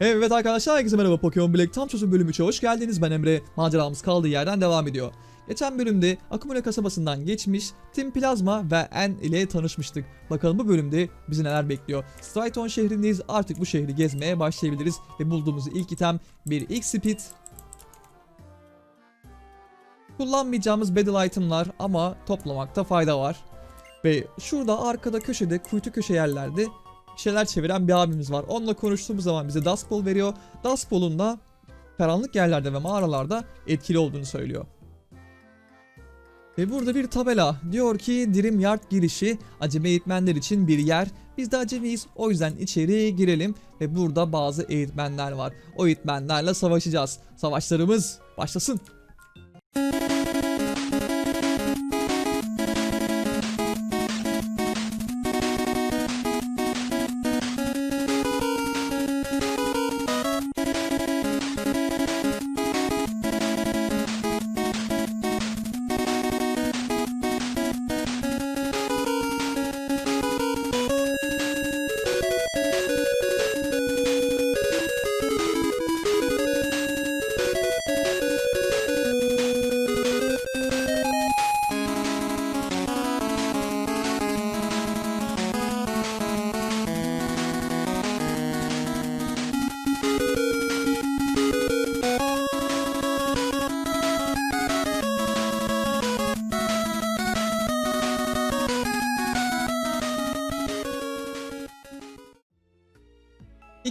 Evet arkadaşlar herkese merhaba Pokemon Black tam çözüm bölümü 3'e hoş geldiniz. Ben Emre. Maceramız kaldığı yerden devam ediyor. Geçen bölümde Akumule kasabasından geçmiş Team Plazma ve En ile tanışmıştık. Bakalım bu bölümde bizi neler bekliyor. Striton şehrindeyiz artık bu şehri gezmeye başlayabiliriz. Ve bulduğumuz ilk item bir X-Speed. Kullanmayacağımız battle itemlar ama toplamakta fayda var. Ve şurada arkada köşede kuytu köşe yerlerde şeyler çeviren bir abimiz var. Onunla konuştuğumuz zaman bize Ball veriyor. Ball'un da karanlık yerlerde ve mağaralarda etkili olduğunu söylüyor. Ve burada bir tabela diyor ki Dream Yard girişi acemi eğitmenler için bir yer. Biz de acemiyiz o yüzden içeri girelim ve burada bazı eğitmenler var. O eğitmenlerle savaşacağız. Savaşlarımız başlasın.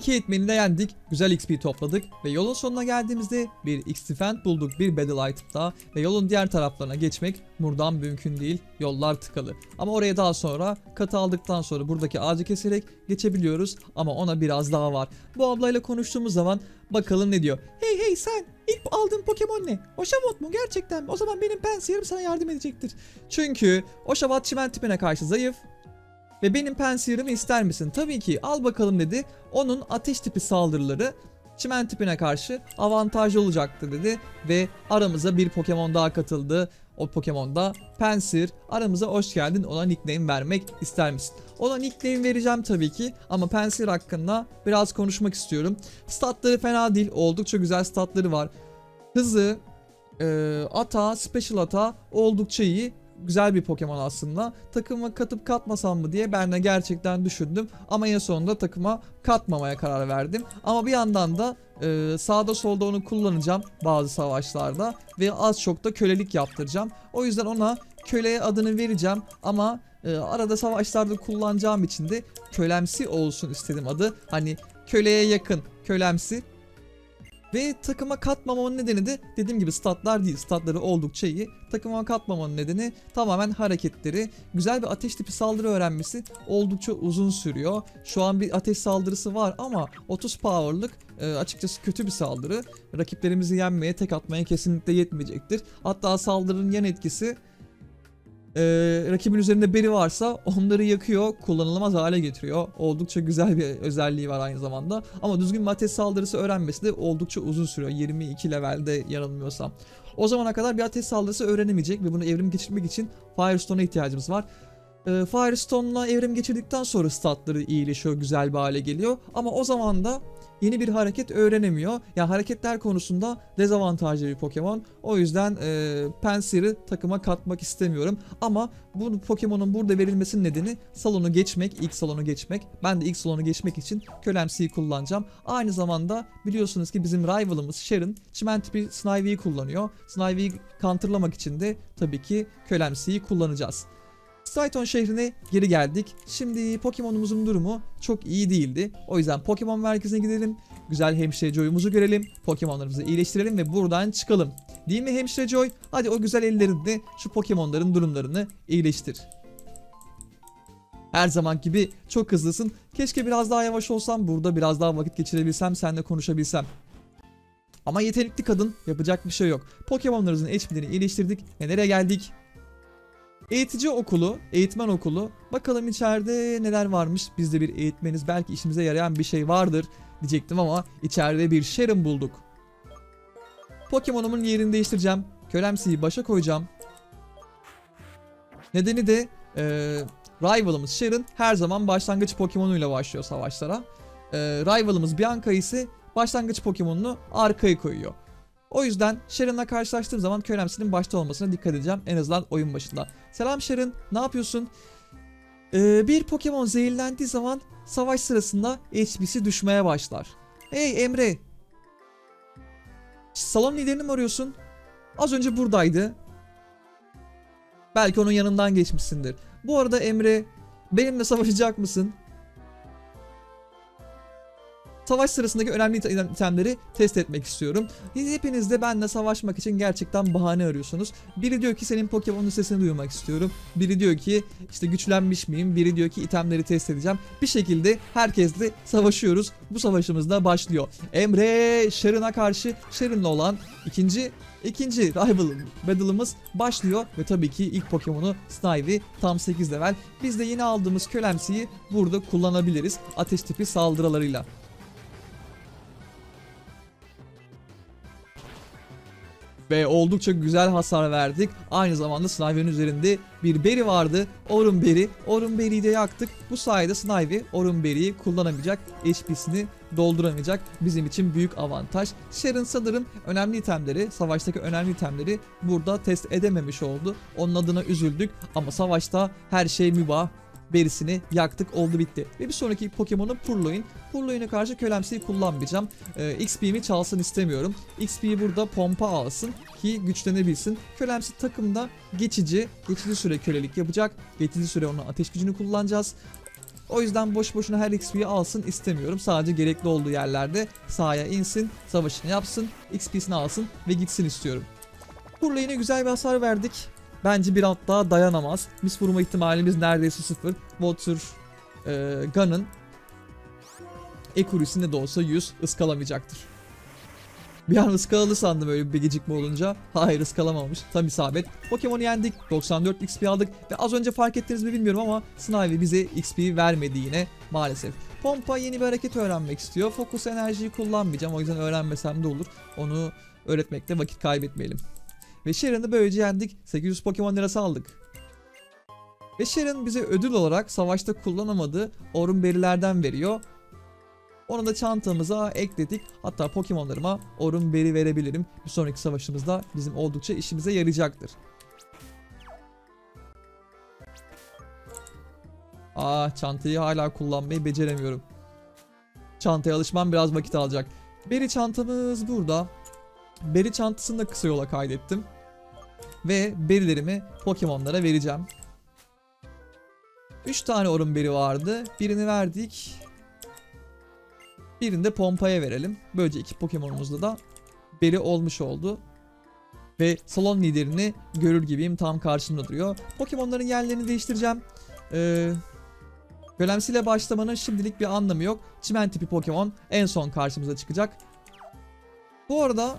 İki eğitmeni de yendik, güzel XP topladık ve yolun sonuna geldiğimizde bir X-Defend bulduk, bir Battle Item daha ve yolun diğer taraflarına geçmek buradan mümkün değil, yollar tıkalı. Ama oraya daha sonra katı aldıktan sonra buradaki ağacı keserek geçebiliyoruz ama ona biraz daha var. Bu ablayla konuştuğumuz zaman bakalım ne diyor. Hey hey sen ilk aldığın Pokemon ne? Oshawott mu gerçekten mi? O zaman benim Pensier'im sana yardım edecektir. Çünkü Oshawott çimen tipine karşı zayıf, ve benim Pensier'ımı ister misin? Tabii ki al bakalım dedi. Onun ateş tipi saldırıları çimen tipine karşı avantajlı olacaktı dedi. Ve aramıza bir Pokemon daha katıldı. O Pokemon da Pensier. Aramıza hoş geldin. Ona nickname vermek ister misin? Ona nickname vereceğim tabii ki. Ama Pensier hakkında biraz konuşmak istiyorum. Statları fena değil. Oldukça güzel statları var. Hızı, ata, special ata oldukça iyi güzel bir Pokemon aslında. Takıma katıp katmasam mı diye ben de gerçekten düşündüm. Ama en sonunda takıma katmamaya karar verdim. Ama bir yandan da e, sağda solda onu kullanacağım bazı savaşlarda. Ve az çok da kölelik yaptıracağım. O yüzden ona köleye adını vereceğim. Ama e, arada savaşlarda kullanacağım için de kölemsi olsun istedim adı. Hani köleye yakın kölemsi ve takıma katmamamın nedeni de dediğim gibi statlar değil. Statları oldukça iyi. Takıma katmamamın nedeni tamamen hareketleri. Güzel bir ateş tipi saldırı öğrenmesi oldukça uzun sürüyor. Şu an bir ateş saldırısı var ama 30 power'lık e, açıkçası kötü bir saldırı. Rakiplerimizi yenmeye, tek atmaya kesinlikle yetmeyecektir. Hatta saldırının yan etkisi e, rakibin üzerinde beri varsa onları yakıyor, kullanılamaz hale getiriyor. Oldukça güzel bir özelliği var aynı zamanda. Ama düzgün bir ateş saldırısı öğrenmesi de oldukça uzun sürüyor. 22 levelde yanılmıyorsam. O zamana kadar bir ateş saldırısı öğrenemeyecek ve bunu evrim geçirmek için Firestone'a ihtiyacımız var. E, Firestone'la evrim geçirdikten sonra statları iyileşiyor, güzel bir hale geliyor. Ama o zaman da yeni bir hareket öğrenemiyor. Yani hareketler konusunda dezavantajlı bir Pokemon. O yüzden e, Pensier'i takıma katmak istemiyorum. Ama bu Pokemon'un burada verilmesinin nedeni salonu geçmek, ilk salonu geçmek. Ben de ilk salonu geçmek için Kölemsi'yi kullanacağım. Aynı zamanda biliyorsunuz ki bizim rivalımız Sharon çimen tipi Snivy'yi kullanıyor. Snivy'yi counterlamak için de tabii ki Kölemsi'yi kullanacağız. Striton şehrine geri geldik. Şimdi Pokemon'umuzun durumu çok iyi değildi. O yüzden Pokemon merkezine gidelim. Güzel hemşire Joy'umuzu görelim. Pokemon'larımızı iyileştirelim ve buradan çıkalım. Değil mi hemşire Joy? Hadi o güzel ellerinde şu Pokemon'ların durumlarını iyileştir. Her zaman gibi çok hızlısın. Keşke biraz daha yavaş olsam, burada biraz daha vakit geçirebilsem, seninle konuşabilsem. Ama yetenekli kadın, yapacak bir şey yok. Pokemon'larımızın HP'lerini iyileştirdik ve nereye geldik? Eğitici okulu, eğitmen okulu. Bakalım içeride neler varmış. Biz de bir eğitmeniz belki işimize yarayan bir şey vardır diyecektim ama içeride bir Sharon bulduk. Pokemon'umun yerini değiştireceğim. Kölemsi'yi başa koyacağım. Nedeni de eee rivalımız Sharon her zaman başlangıç Pokemon'uyla başlıyor savaşlara. e, rivalımız Bianca ise başlangıç Pokemon'unu arkaya koyuyor. O yüzden Sharon'la karşılaştığım zaman Kölemsi'nin başta olmasına dikkat edeceğim en azından oyun başında. Selam Sharon, ne yapıyorsun? Ee, bir Pokemon zehirlendiği zaman savaş sırasında HP'si düşmeye başlar. Hey Emre! Salon liderini mi arıyorsun? Az önce buradaydı. Belki onun yanından geçmişsindir. Bu arada Emre, benimle savaşacak mısın? Savaş sırasındaki önemli ite- itemleri test etmek istiyorum. Hepiniz de benimle savaşmak için gerçekten bahane arıyorsunuz. Biri diyor ki senin Pokemon'un sesini duymak istiyorum. Biri diyor ki işte güçlenmiş miyim? Biri diyor ki itemleri test edeceğim. Bir şekilde herkesle savaşıyoruz. Bu savaşımız da başlıyor. Emre Sharon'a karşı Sharon'la olan ikinci ikinci rival battle'ımız başlıyor ve tabii ki ilk Pokemon'u Snivy tam 8 level. Biz de yeni aldığımız Kölemsi'yi burada kullanabiliriz ateş tipi saldırılarıyla. Ve oldukça güzel hasar verdik. Aynı zamanda Snivy'nin üzerinde bir Berry vardı. Orun Berry. Orun Berry'i de yaktık. Bu sayede Snivy Orun Berry'i kullanamayacak. HP'sini dolduramayacak. Bizim için büyük avantaj. Sharon sanırım önemli itemleri, savaştaki önemli itemleri burada test edememiş oldu. Onun adına üzüldük ama savaşta her şey mübah. Berisini yaktık oldu bitti. Ve bir sonraki Pokemon'u Purloin. Purloin'e karşı Kölemsi'yi kullanmayacağım. Ee, XP'mi çalsın istemiyorum. XP'yi burada pompa alsın ki güçlenebilsin. Kölemsi takımda geçici, geçici süre kölelik yapacak. Geçici süre onun ateş gücünü kullanacağız. O yüzden boş boşuna her XP'yi alsın istemiyorum. Sadece gerekli olduğu yerlerde sahaya insin, savaşını yapsın, XP'sini alsın ve gitsin istiyorum. Purloin'e güzel bir hasar verdik. Bence bir alt daha dayanamaz. Mis vurma ihtimalimiz neredeyse sıfır. Water e, Gun'ın Accuracy'sinde de olsa 100 ıskalamayacaktır. Bir an ıskaladı sandım öyle bir gecikme olunca. Hayır ıskalamamış. Tam isabet. Pokemon'u yendik. 94 XP aldık. Ve az önce fark ettiniz mi bilmiyorum ama Snivy bize XP vermedi yine maalesef. Pompa yeni bir hareket öğrenmek istiyor. Fokus enerjiyi kullanmayacağım. O yüzden öğrenmesem de olur. Onu öğretmekte vakit kaybetmeyelim. Ve Sharon'ı böylece yendik. 800 Pokemon lirası aldık. Ve Sharon bize ödül olarak savaşta kullanamadığı Orun Berilerden veriyor. Onu da çantamıza ekledik. Hatta Pokemon'larıma Orun Beri verebilirim. Bir sonraki savaşımızda bizim oldukça işimize yarayacaktır. Aa çantayı hala kullanmayı beceremiyorum. Çantaya alışmam biraz vakit alacak. Beri çantamız burada. Beri çantasını da kısa yola kaydettim. Ve berilerimi Pokemon'lara vereceğim. 3 tane orun beri vardı. Birini verdik. Birini de Pompa'ya verelim. Böylece iki Pokemon'umuzda da beri olmuş oldu. Ve salon liderini görür gibiyim tam karşımda duruyor. Pokemon'ların yerlerini değiştireceğim. Ee, Gölemsiyle başlamanın şimdilik bir anlamı yok. Çimen tipi Pokemon en son karşımıza çıkacak. Bu arada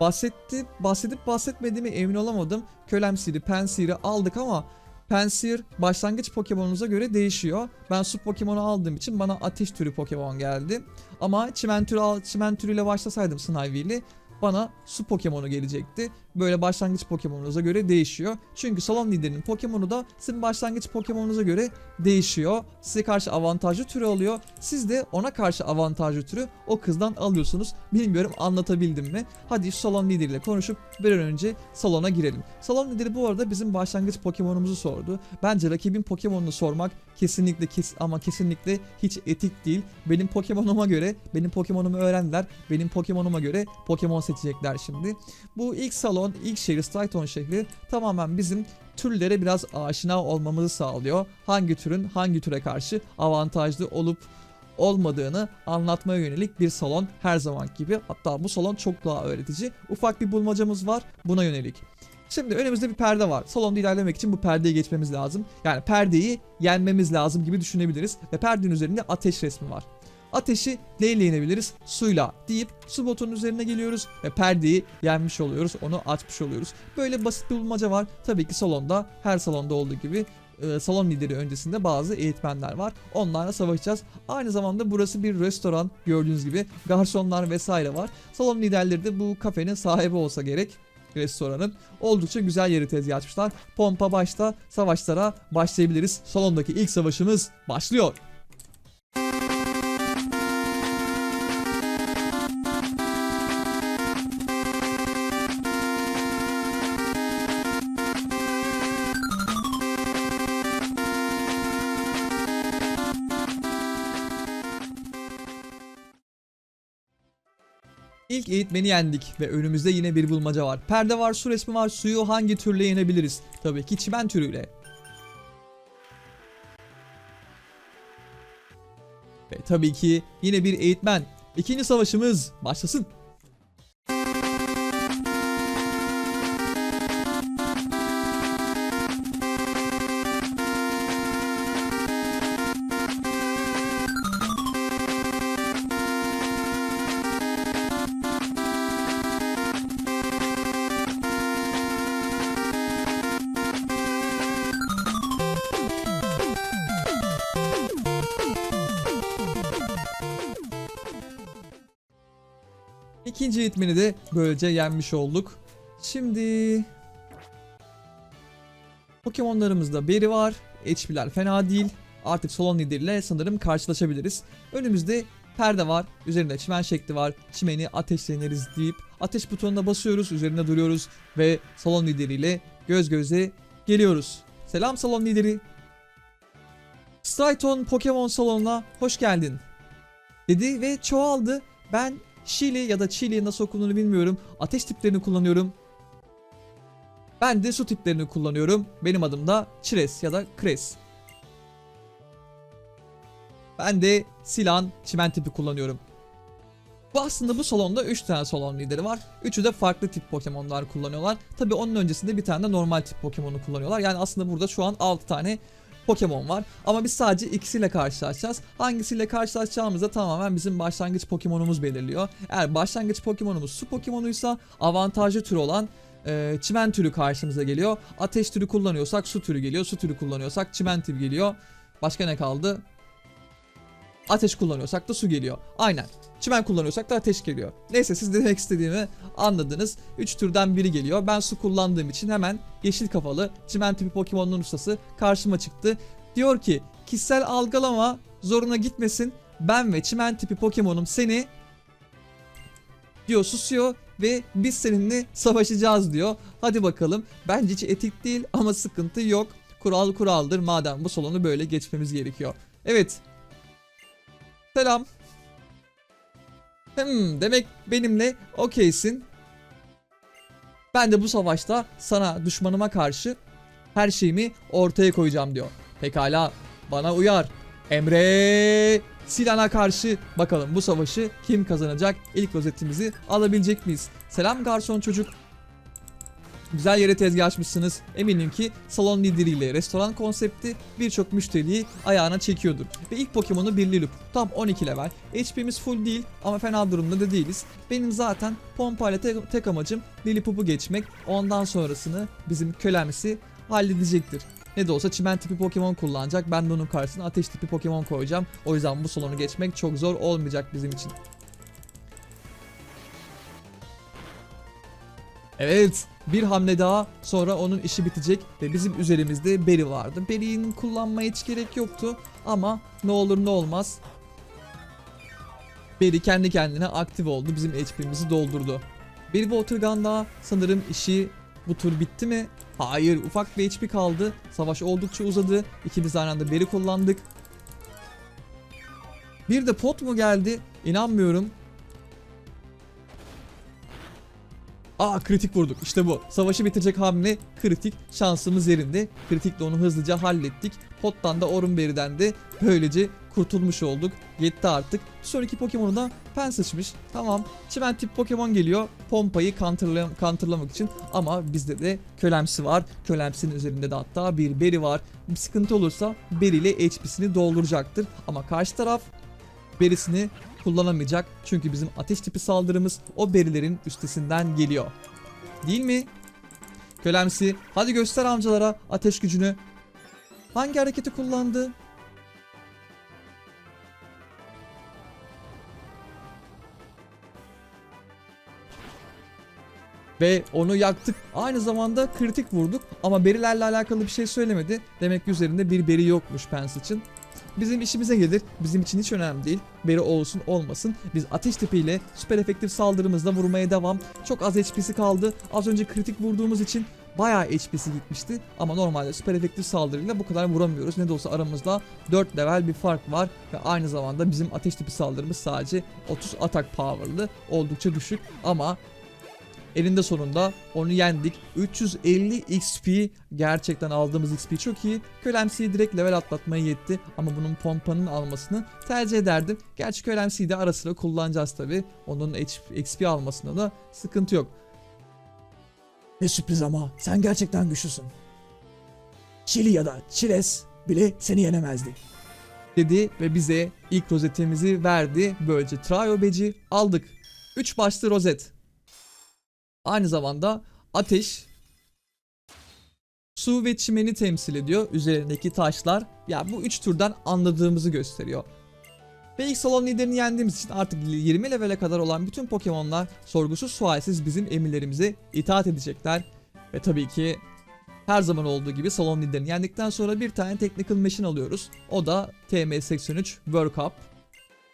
bahsetti, bahsedip bahsetmediğimi emin olamadım. Kölemsiri, Pensir'i aldık ama Pensir başlangıç Pokemon'unuza göre değişiyor. Ben su Pokemon'u aldığım için bana ateş türü Pokemon geldi. Ama çimen türü, al- çimen türüyle başlasaydım Snivy ile bana su Pokemon'u gelecekti. Böyle başlangıç Pokemon'unuza göre değişiyor. Çünkü salon liderinin Pokemon'u da sizin başlangıç Pokemon'unuza göre değişiyor. Size karşı avantajlı türü oluyor. Siz de ona karşı avantajlı türü o kızdan alıyorsunuz. Bilmiyorum anlatabildim mi? Hadi şu salon lideriyle konuşup bir an önce salona girelim. Salon lideri bu arada bizim başlangıç Pokemon'umuzu sordu. Bence rakibin Pokemon'unu sormak kesinlikle kes ama kesinlikle hiç etik değil. Benim Pokemon'uma göre, benim Pokemon'umu öğrendiler. Benim Pokemon'uma göre Pokemon seçecekler şimdi. Bu ilk salon, ilk şehir Strayton şehri tamamen bizim türlere biraz aşina olmamızı sağlıyor. Hangi türün hangi türe karşı avantajlı olup olmadığını anlatmaya yönelik bir salon her zaman gibi. Hatta bu salon çok daha öğretici. Ufak bir bulmacamız var buna yönelik. Şimdi önümüzde bir perde var. Salonda ilerlemek için bu perdeyi geçmemiz lazım. Yani perdeyi yenmemiz lazım gibi düşünebiliriz. Ve perdenin üzerinde ateş resmi var. Ateşi neyle yenebiliriz? Suyla deyip su botunun üzerine geliyoruz ve perdeyi yenmiş oluyoruz. Onu açmış oluyoruz. Böyle basit bir bulmaca var. Tabii ki salonda her salonda olduğu gibi e, salon lideri öncesinde bazı eğitmenler var. Onlarla savaşacağız. Aynı zamanda burası bir restoran gördüğünüz gibi garsonlar vesaire var. Salon liderleri de bu kafenin sahibi olsa gerek restoranın. Oldukça güzel yeri tezgah açmışlar. Pompa başta savaşlara başlayabiliriz. Salondaki ilk savaşımız başlıyor. Eğitmeni yendik ve önümüzde yine bir bulmaca var. Perde var, su resmi var, suyu hangi türle yenebiliriz? Tabii ki çimen türüyle. Ve tabii ki yine bir eğitmen. İkinci savaşımız başlasın. Eğitmeni de böylece yenmiş olduk. Şimdi Pokemon'larımızda Berry var. HP'ler fena değil. Artık Solon lideriyle sanırım karşılaşabiliriz. Önümüzde perde var. Üzerinde çimen şekli var. Çimeni ateşleniriz deyip ateş butonuna basıyoruz. Üzerinde duruyoruz ve salon lideriyle göz göze geliyoruz. Selam salon lideri. Strayton Pokemon salonuna hoş geldin. Dedi ve çoğaldı. Ben Şili ya da Çili nasıl okunduğunu bilmiyorum. Ateş tiplerini kullanıyorum. Ben de su tiplerini kullanıyorum. Benim adım da Çires ya da Kres. Ben de Silan çimen tipi kullanıyorum. Bu aslında bu salonda 3 tane salon lideri var. Üçü de farklı tip Pokemon'lar kullanıyorlar. Tabi onun öncesinde bir tane de normal tip Pokemon'u kullanıyorlar. Yani aslında burada şu an 6 tane Pokemon var. Ama biz sadece ikisiyle karşılaşacağız. Hangisiyle karşılaşacağımız da tamamen bizim başlangıç Pokemon'umuz belirliyor. Eğer başlangıç Pokemon'umuz su Pokemon'uysa avantajlı tür olan e, çimen türü karşımıza geliyor. Ateş türü kullanıyorsak su türü geliyor. Su türü kullanıyorsak çimen türü geliyor. Başka ne kaldı? Ateş kullanıyorsak da su geliyor. Aynen. Çimen kullanıyorsak da ateş geliyor. Neyse siz de demek istediğimi anladınız. 3 türden biri geliyor. Ben su kullandığım için hemen yeşil kafalı çimen tipi Pokemon'un ustası karşıma çıktı. Diyor ki kişisel algılama zoruna gitmesin. Ben ve çimen tipi Pokemon'um seni diyor susuyor ve biz seninle savaşacağız diyor. Hadi bakalım. Bence hiç etik değil ama sıkıntı yok. Kural kuraldır madem bu salonu böyle geçmemiz gerekiyor. Evet. Selam. Hmm, demek benimle okeysin. Ben de bu savaşta sana düşmanıma karşı her şeyimi ortaya koyacağım diyor. Pekala bana uyar. Emre Silan'a karşı bakalım bu savaşı kim kazanacak? İlk rozetimizi alabilecek miyiz? Selam garson çocuk. Güzel yere tezgah açmışsınız. Eminim ki salon lideriyle restoran konsepti birçok müşteriyi ayağına çekiyordur. Ve ilk Pokemon'u bir Lilip. Tam 12 level. HP'miz full değil ama fena durumda da değiliz. Benim zaten pompayla tek, tek amacım Lilliput'u geçmek. Ondan sonrasını bizim kölemsi halledecektir. Ne de olsa çimen tipi Pokemon kullanacak. Ben de onun karşısına ateş tipi Pokemon koyacağım. O yüzden bu salonu geçmek çok zor olmayacak bizim için. Evet, bir hamle daha sonra onun işi bitecek ve bizim üzerimizde Berry vardı. Berry'in kullanmaya hiç gerek yoktu ama ne olur ne olmaz. Berry kendi kendine aktif oldu, bizim HP'mizi doldurdu. Bir Watergun daha sanırım işi bu tur bitti mi? Hayır, ufak bir HP kaldı. Savaş oldukça uzadı. İkimiz aynı anda Berry kullandık. Bir de pot mu geldi? İnanmıyorum. Aa kritik vurduk işte bu. Savaşı bitirecek hamle kritik. Şansımız yerinde. Kritikle onu hızlıca hallettik. Pottan da Orunberry'den de böylece kurtulmuş olduk. Yetti artık. Sonraki Pokemon'u da pen sıçmış. Tamam. Çimen tip Pokemon geliyor. Pompayı counterlam counterlamak için. Ama bizde de Kölemsi var. Kölemsinin üzerinde de hatta bir Berry var. Bir sıkıntı olursa Berry ile HP'sini dolduracaktır. Ama karşı taraf berisini kullanamayacak. Çünkü bizim ateş tipi saldırımız o berilerin üstesinden geliyor. Değil mi? Kölemsi hadi göster amcalara ateş gücünü. Hangi hareketi kullandı? Ve onu yaktık. Aynı zamanda kritik vurduk ama berilerle alakalı bir şey söylemedi. Demek ki üzerinde bir beri yokmuş Pens için. Bizim işimize gelir. Bizim için hiç önemli değil. Beri olsun olmasın. Biz ateş tipiyle süper efektif saldırımızla vurmaya devam. Çok az HP'si kaldı. Az önce kritik vurduğumuz için bayağı HP'si gitmişti ama normalde süper efektif saldırıyla bu kadar vuramıyoruz. Ne de olsa aramızda 4 level bir fark var ve aynı zamanda bizim ateş tipi saldırımız sadece 30 atak power'lı oldukça düşük ama Elinde sonunda onu yendik. 350 XP gerçekten aldığımız XP çok iyi. Kölemsi'yi direkt level atlatmaya yetti ama bunun pompanın almasını tercih ederdim. Gerçi Kölemsi'yi de ara sıra kullanacağız tabi. Onun XP almasında da sıkıntı yok. Ne sürpriz ama sen gerçekten güçlüsün. Chili ya da Chiles bile seni yenemezdi. dedi ve bize ilk rozetimizi verdi. Böylece Trio Badge'i aldık. 3 başlı rozet. Aynı zamanda ateş, su ve çimeni temsil ediyor. Üzerindeki taşlar ya bu 3 türden anladığımızı gösteriyor. Ve ilk salon liderini yendiğimiz için artık 20 levele kadar olan bütün Pokemon'lar sorgusuz sualsiz bizim emirlerimize itaat edecekler. Ve tabii ki her zaman olduğu gibi salon liderini yendikten sonra bir tane Technical Machine alıyoruz. O da TM83 Work Up.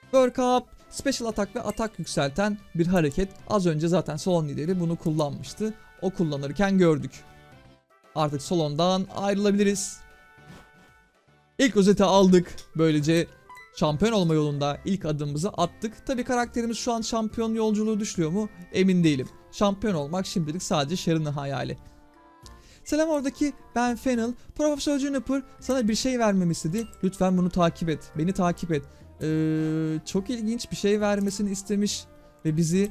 Work Up, Special Atak ve atak yükselten bir hareket. Az önce zaten salon lideri bunu kullanmıştı. O kullanırken gördük. Artık salondan ayrılabiliriz. İlk rozeti aldık. Böylece şampiyon olma yolunda ilk adımımızı attık. Tabi karakterimiz şu an şampiyon yolculuğu düşüyor mu emin değilim. Şampiyon olmak şimdilik sadece Sharon'ın hayali. Selam oradaki ben Fennel. Profesör Juniper sana bir şey vermemi istedi. Lütfen bunu takip et. Beni takip et. Ee, çok ilginç bir şey vermesini istemiş ve bizi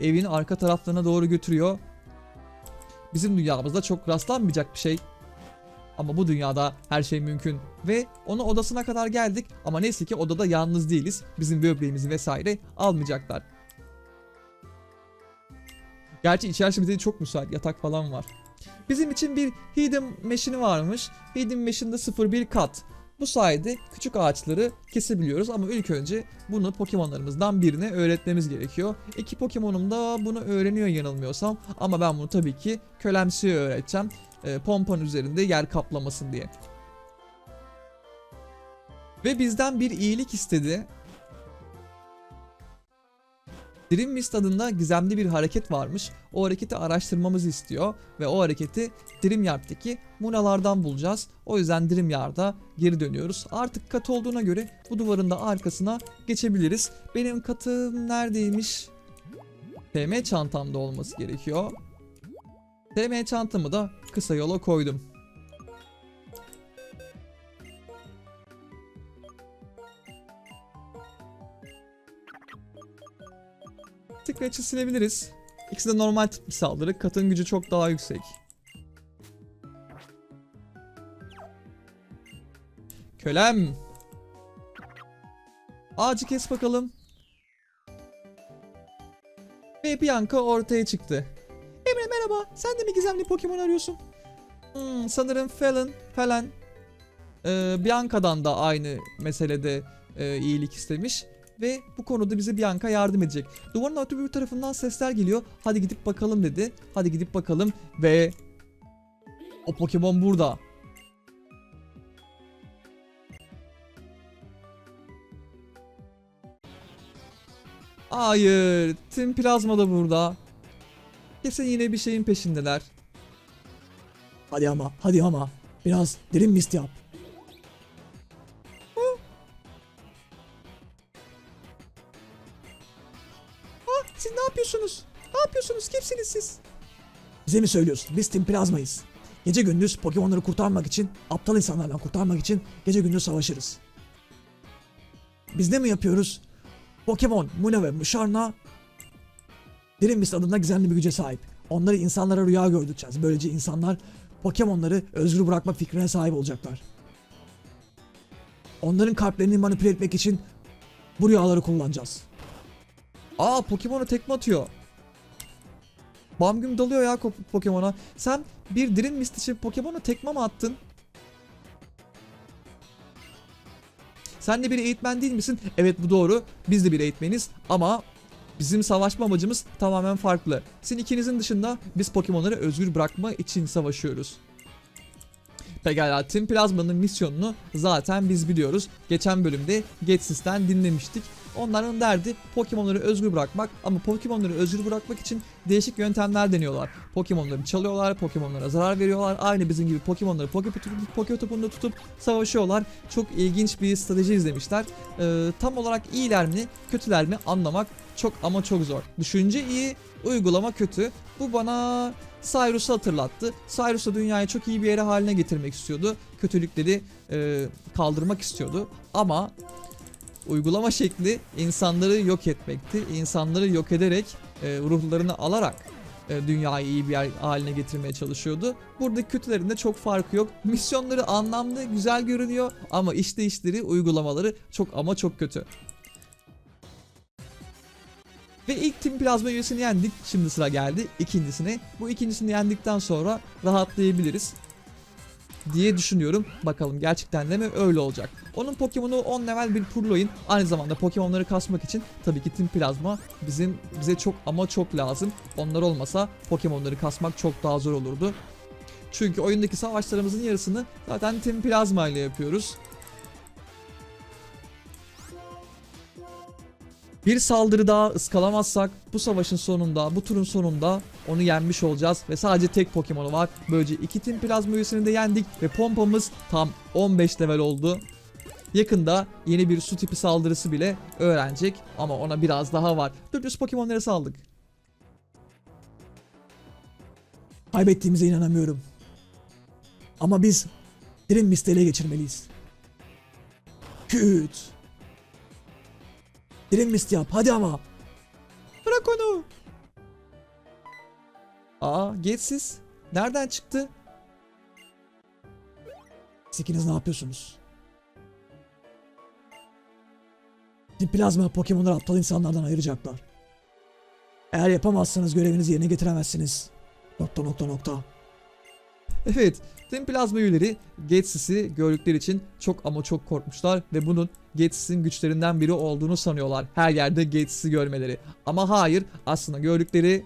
evin arka taraflarına doğru götürüyor. Bizim dünyamızda çok rastlanmayacak bir şey. Ama bu dünyada her şey mümkün. Ve onu odasına kadar geldik ama neyse ki odada yalnız değiliz. Bizim böbreğimizi vesaire almayacaklar. Gerçi içerisi bize çok müsait yatak falan var. Bizim için bir hidden machine'i varmış. Hidden machine'da 01 kat. Bu sayede küçük ağaçları kesebiliyoruz ama ilk önce bunu Pokemon'larımızdan birine öğretmemiz gerekiyor. İki Pokemon'um da bunu öğreniyor yanılmıyorsam ama ben bunu tabii ki kölemsiye öğreteceğim. E, pompan üzerinde yer kaplamasın diye. Ve bizden bir iyilik istedi. Dream Mist adında gizemli bir hareket varmış. O hareketi araştırmamızı istiyor ve o hareketi Dream Yard'daki munalardan bulacağız. O yüzden Dream Yard'a geri dönüyoruz. Artık kat olduğuna göre bu duvarın da arkasına geçebiliriz. Benim katım neredeymiş? TM çantamda olması gerekiyor. TM çantamı da kısa yola koydum. Scratch'ı silebiliriz. İkisi de normal tip bir saldırı. Katın gücü çok daha yüksek. Kölem. Ağacı kes bakalım. Ve Bianca ortaya çıktı. Emre merhaba. Sen de mi gizemli Pokemon arıyorsun? Hmm, sanırım Falan, Falan. Ee, Bianca'dan da aynı meselede e, iyilik istemiş. Ve bu konuda bize Bianca yardım edecek. Duvarın öte bir tarafından sesler geliyor. Hadi gidip bakalım dedi. Hadi gidip bakalım ve o Pokemon burada. Hayır, Tim Plazma da burada. Kesin yine bir şeyin peşindeler. Hadi ama hadi ama biraz derin mist yap. Bize mi söylüyorsun? Biz Team Plazma'yız. Gece gündüz Pokemon'ları kurtarmak için, aptal insanlardan kurtarmak için gece gündüz savaşırız. Biz ne mi yapıyoruz? Pokemon, Muna ve Musharna Derin Mist adında gizemli bir güce sahip. Onları insanlara rüya gördüreceğiz. Böylece insanlar Pokemon'ları özgür bırakma fikrine sahip olacaklar. Onların kalplerini manipüle etmek için bu rüyaları kullanacağız. Aa Pokemon'a tekme atıyor. Bam güm dalıyor ya Pokemon'a. Sen bir Dream Mist için Pokemon'a tekme mi attın? Sen de bir eğitmen değil misin? Evet bu doğru. Biz de bir eğitmeniz ama bizim savaşma amacımız tamamen farklı. Sizin ikinizin dışında biz Pokemon'ları özgür bırakma için savaşıyoruz. Pekala Team Plazma'nın misyonunu zaten biz biliyoruz. Geçen bölümde Getsis'ten dinlemiştik. Onların derdi Pokemon'ları özgür bırakmak ama Pokemon'ları özgür bırakmak için değişik yöntemler deniyorlar. Pokemon'ları çalıyorlar, Pokemon'lara zarar veriyorlar. Aynı bizim gibi Pokemon'ları Poke, topunda tutup savaşıyorlar. Çok ilginç bir strateji izlemişler. Ee, tam olarak iyiler mi, kötüler mi anlamak çok ama çok zor. Düşünce iyi, uygulama kötü. Bu bana Cyrus'u hatırlattı. Cyrus da dünyayı çok iyi bir yere haline getirmek istiyordu. Kötülükleri e, kaldırmak istiyordu. Ama uygulama şekli insanları yok etmekti. İnsanları yok ederek e, ruhlarını alarak e, dünyayı iyi bir yer haline getirmeye çalışıyordu. Buradaki kötülerin de çok farkı yok. Misyonları anlamlı, güzel görünüyor ama işleyişleri, uygulamaları çok ama çok kötü. Ve ilk Team Plazma üyesini yendik. Şimdi sıra geldi ikincisine. Bu ikincisini yendikten sonra rahatlayabiliriz diye düşünüyorum. Bakalım gerçekten de mi öyle olacak. Onun Pokemon'u 10 level bir Purloin. Aynı zamanda Pokemon'ları kasmak için tabii ki Team Plazma bizim bize çok ama çok lazım. Onlar olmasa Pokemon'ları kasmak çok daha zor olurdu. Çünkü oyundaki savaşlarımızın yarısını zaten Team Plazma ile yapıyoruz. Bir saldırı daha ıskalamazsak bu savaşın sonunda, bu turun sonunda onu yenmiş olacağız ve sadece tek Pokemon'u var. Böylece iki Team Plazma üyesini de yendik ve pompamız tam 15 level oldu. Yakında yeni bir su tipi saldırısı bile öğrenecek ama ona biraz daha var. Dümdüz Pokemon'ları saldık. Kaybettiğimize inanamıyorum. Ama biz Dream Mist'i ele geçirmeliyiz. Küt. Dream Mist yap hadi ama. Bırak onu. Aa geçsiz. Nereden çıktı? Siz ikiniz ne yapıyorsunuz? Plazma Pokemon'ları aptal insanlardan ayıracaklar. Eğer yapamazsanız görevinizi yerine getiremezsiniz. Nokta nokta nokta. Evet, Team Plazma üyeleri Getsis'i gördükleri için çok ama çok korkmuşlar ve bunun Getsis'in güçlerinden biri olduğunu sanıyorlar. Her yerde Getsis'i görmeleri. Ama hayır, aslında gördükleri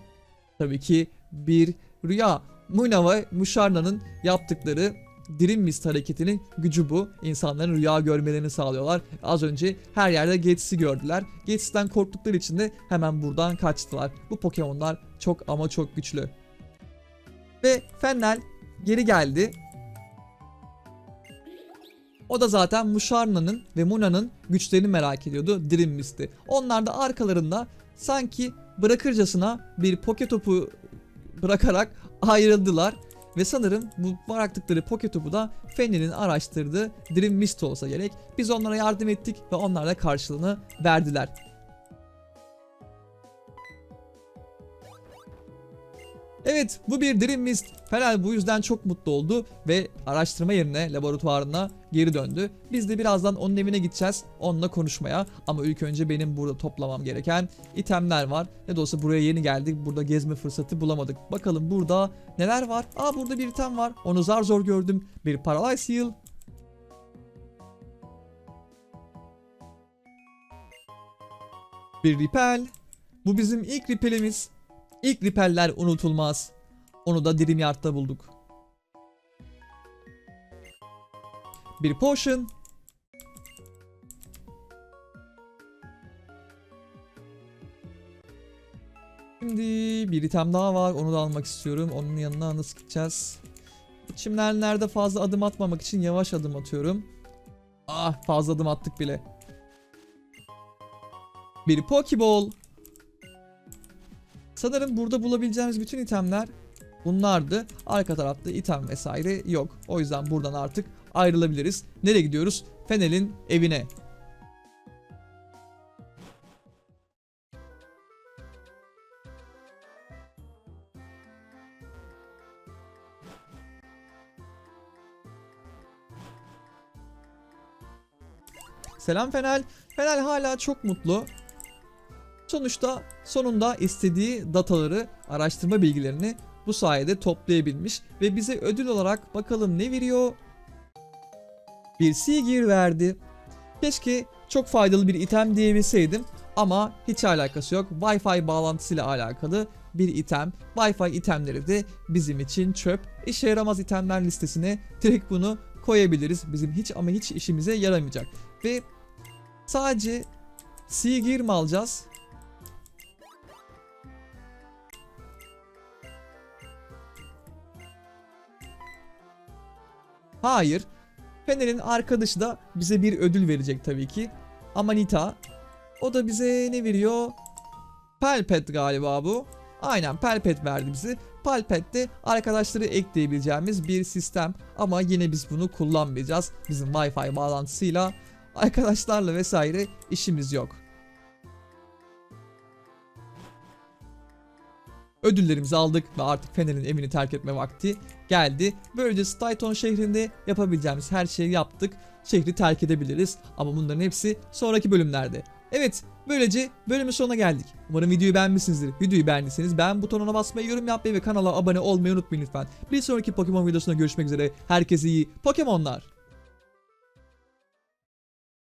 tabii ki bir rüya. Muna ve Musharna'nın yaptıkları Dream Mist hareketinin gücü bu. İnsanların rüya görmelerini sağlıyorlar. Az önce her yerde Getsis'i gördüler. Getsis'ten korktukları için de hemen buradan kaçtılar. Bu Pokemon'lar çok ama çok güçlü. Ve Fennel geri geldi. O da zaten Musharna'nın ve Muna'nın güçlerini merak ediyordu Dream Mist'i. Onlar da arkalarında sanki bırakırcasına bir poke topu bırakarak ayrıldılar. Ve sanırım bu bıraktıkları poke topu da Fenrir'in araştırdığı Dream Mist olsa gerek. Biz onlara yardım ettik ve onlar da karşılığını verdiler. Evet bu bir Dream Mist. Feral bu yüzden çok mutlu oldu ve araştırma yerine laboratuvarına geri döndü. Biz de birazdan onun evine gideceğiz onunla konuşmaya. Ama ilk önce benim burada toplamam gereken itemler var. Ne de olsa buraya yeni geldik. Burada gezme fırsatı bulamadık. Bakalım burada neler var? Aa burada bir item var. Onu zar zor gördüm. Bir Paralyze Heal. Bir Repel. Bu bizim ilk Repel'imiz. İlk Repel'ler unutulmaz. Onu da Dream Yard'da bulduk. Bir Potion. Şimdi bir item daha var. Onu da almak istiyorum. Onun yanına nasıl gideceğiz? Çimlerlerde fazla adım atmamak için yavaş adım atıyorum. Ah fazla adım attık bile. Bir Pokeball. Sanırım burada bulabileceğimiz bütün itemler bunlardı. Arka tarafta item vesaire yok. O yüzden buradan artık ayrılabiliriz. Nereye gidiyoruz? Fenel'in evine. Selam Fenel. Fenel hala çok mutlu. Sonuçta sonunda istediği dataları, araştırma bilgilerini bu sayede toplayabilmiş ve bize ödül olarak bakalım ne veriyor? Bir Seagear verdi. Keşke çok faydalı bir item diyebilseydim ama hiç alakası yok. Wi-Fi bağlantısıyla alakalı bir item. Wi-Fi itemleri de bizim için çöp. İşe yaramaz itemler listesine direkt bunu koyabiliriz. Bizim hiç ama hiç işimize yaramayacak. Ve sadece Sea Gear mi alacağız? Hayır. Fener'in arkadaşı da bize bir ödül verecek tabii ki. Amanita. O da bize ne veriyor? Pelpet galiba bu. Aynen Pelpet verdi bizi. Pelpet de arkadaşları ekleyebileceğimiz bir sistem. Ama yine biz bunu kullanmayacağız. Bizim Wi-Fi bağlantısıyla arkadaşlarla vesaire işimiz yok. Ödüllerimizi aldık ve artık Fener'in evini terk etme vakti geldi. Böylece Stayton şehrinde yapabileceğimiz her şeyi yaptık. Şehri terk edebiliriz ama bunların hepsi sonraki bölümlerde. Evet böylece bölümün sonuna geldik. Umarım videoyu beğenmişsinizdir. Videoyu beğendiyseniz beğen butonuna basmayı, yorum yapmayı ve kanala abone olmayı unutmayın lütfen. Bir sonraki Pokemon videosunda görüşmek üzere. Herkese iyi Pokemonlar.